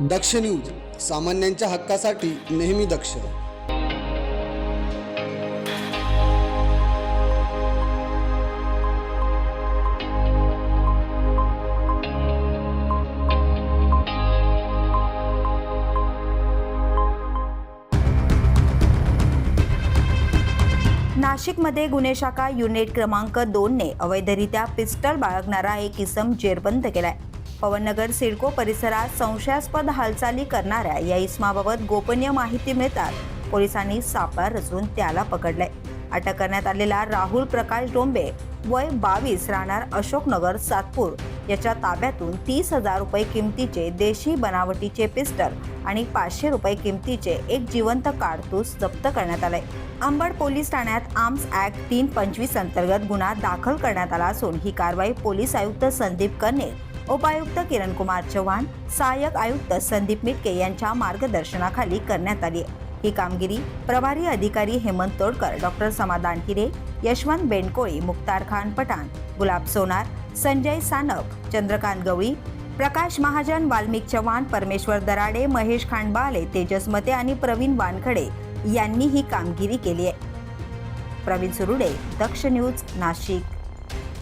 दक्ष news सामान्यांच्या हक्कासाठी नेहमी दक्ष. नाशिकमध्ये गुन्हे शाखा युनिट क्रमांक दोनने अवैधरित्या पिस्टल बाळगणारा एक इसम जेरबंद केलाय. पवननगर सिडको परिसरात संशयास्पद हालचाली करणाऱ्या या इसमाबाबत गोपनीय माहिती मिळतात पोलिसांनी सापळा रचून त्याला पकडलंय. अटक करण्यात आलेला राहुल प्रकाश डोंबे वय बावीस राहणार अशोकनगर सातपूर. याच्या ताब्यातून तीस हजार रुपये किमतीचे देशी बनावटीचे पिस्टल आणि पाचशे रुपये किमतीचे एक जिवंत कारतूस जप्त करण्यात आलंय. अंबड पोलीस ठाण्यात आर्म्स ऍक्ट तीन पंचवीस अंतर्गत गुन्हा दाखल करण्यात आला असून ही कारवाई पोलीस आयुक्त संदीप कर्णे उपायुक्त किरण कुमार चव्हाण सहाय्यक आयुक्त संदीप मिटके यांच्या मार्गदर्शनाखाली करण्यात आली. आहे ही कामगिरी प्रभारी अधिकारी हेमंत तोडकर डॉक्टर समाधान हिरे यशवंत बेंडकोळी मुक्तार खान पठाण गुलाब सोनार संजय सानप चंद्रकांत गवळी प्रकाश महाजन वाल्मिक चव्हाण परमेश्वर दराडे महेश खांडबाले तेजस मते आणि प्रवीण वानखडे यांनी ही कामगिरी केली आहे. प्रवीण सुरुडे दक्ष न्यूज नाशिक.